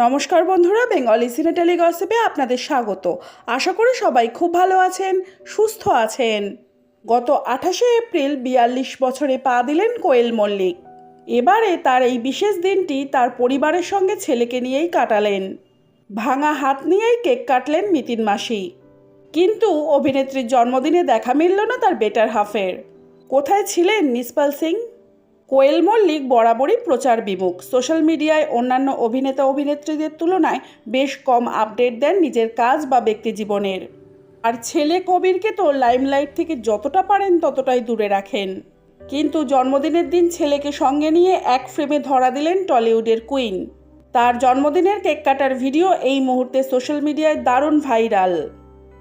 নমস্কার বন্ধুরা, বেঙ্গলি সিনেটালি গসিপে আপনাদের স্বাগত। আশা করি সবাই খুব ভালো আছেন, সুস্থ আছেন। গত আঠাশে এপ্রিল বিয়াল্লিশ বছরে পা দিলেন কোয়েল মল্লিক। এবারে তার এই বিশেষ দিনটি তার পরিবারের সঙ্গে ছেলেকে নিয়েই কাটালেন। ভাঙা হাত নিয়েই কেক কাটলেন মিতিন মাসি। কিন্তু অভিনেত্রীর জন্মদিনে দেখা মিলল না তার বেটার হাফের। কোথায় ছিলেন নিসপাল সিং? কোয়েল মল্লিক বরাবরই প্রচার বিমুখ। সোশ্যাল মিডিয়ায় অন্যান্য অভিনেতা অভিনেত্রীদের তুলনায় বেশ কম আপডেট দেন নিজের কাজ বা ব্যক্তি জীবনের। আর ছেলে কবিরকে তো লাইমলাইট থেকে যতটা পারেন ততটাই দূরে রাখেন। কিন্তু জন্মদিনের দিন ছেলেকে সঙ্গে নিয়ে এক ফ্রেমে ধরা দিলেন টলিউডের কুইন। তার জন্মদিনের কেক কাটার ভিডিও এই মুহূর্তে সোশ্যাল মিডিয়ায় দারুণ ভাইরাল।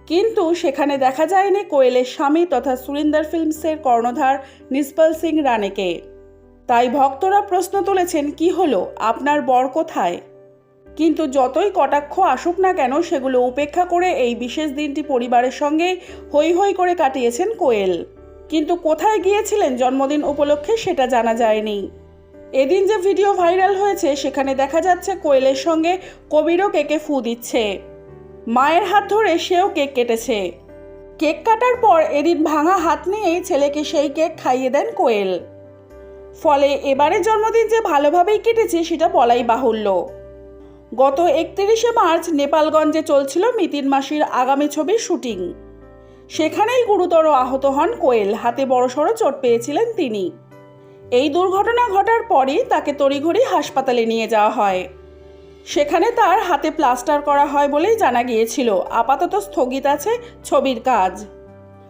কিন্তু সেখানে দেখা যায়নি কোয়েলের স্বামী তথা সুরিন্দর ফিল্মসের কর্ণধার নিসপাল সিং রানেকে। তাই ভক্তরা প্রশ্ন তুলেছেন, কি হলো? আপনার বর কোথায়? কিন্তু যতই কটাক্ষ আসুক না কেন, সেগুলো উপেক্ষা করে এই বিশেষ দিনটি পরিবারের সঙ্গে হৈ হৈ করে কাটিয়েছেন কোয়েল। কিন্তু কোথায় গিয়েছিলেন জন্মদিন উপলক্ষে সেটা জানা যায়নি। এদিন যে ভিডিও ভাইরাল হয়েছে, সেখানে দেখা যাচ্ছে কোয়েলের সঙ্গে কবিরও কেকে ফু দিচ্ছে। মায়ের হাত ধরে সেও কেক কেটেছে। কেক কাটার পর এদিন ভাঙা হাত নিয়েই ছেলেকে সেই কেক খাইয়ে দেন কোয়েল। ফলে এবারের জন্মদিন যে ভালোভাবেই কেটেছে, সেটা বলাই বাহুল্য। গত একত্রিশে মার্চ নেপালগঞ্জে চলছিল মিতিন মাসির আগামী ছবির শুটিং। সেখানেই গুরুতর আহত হন কোয়েল, হাতে বড়সড় চোট পেয়েছিলেন তিনি। এই দুর্ঘটনা ঘটার পরই তাকে তড়িঘড়ি হাসপাতালে নিয়ে যাওয়া হয়। সেখানে তার হাতে প্লাস্টার করা হয় বলেই জানা গিয়েছিল। আপাতত স্থগিত আছে ছবির কাজ।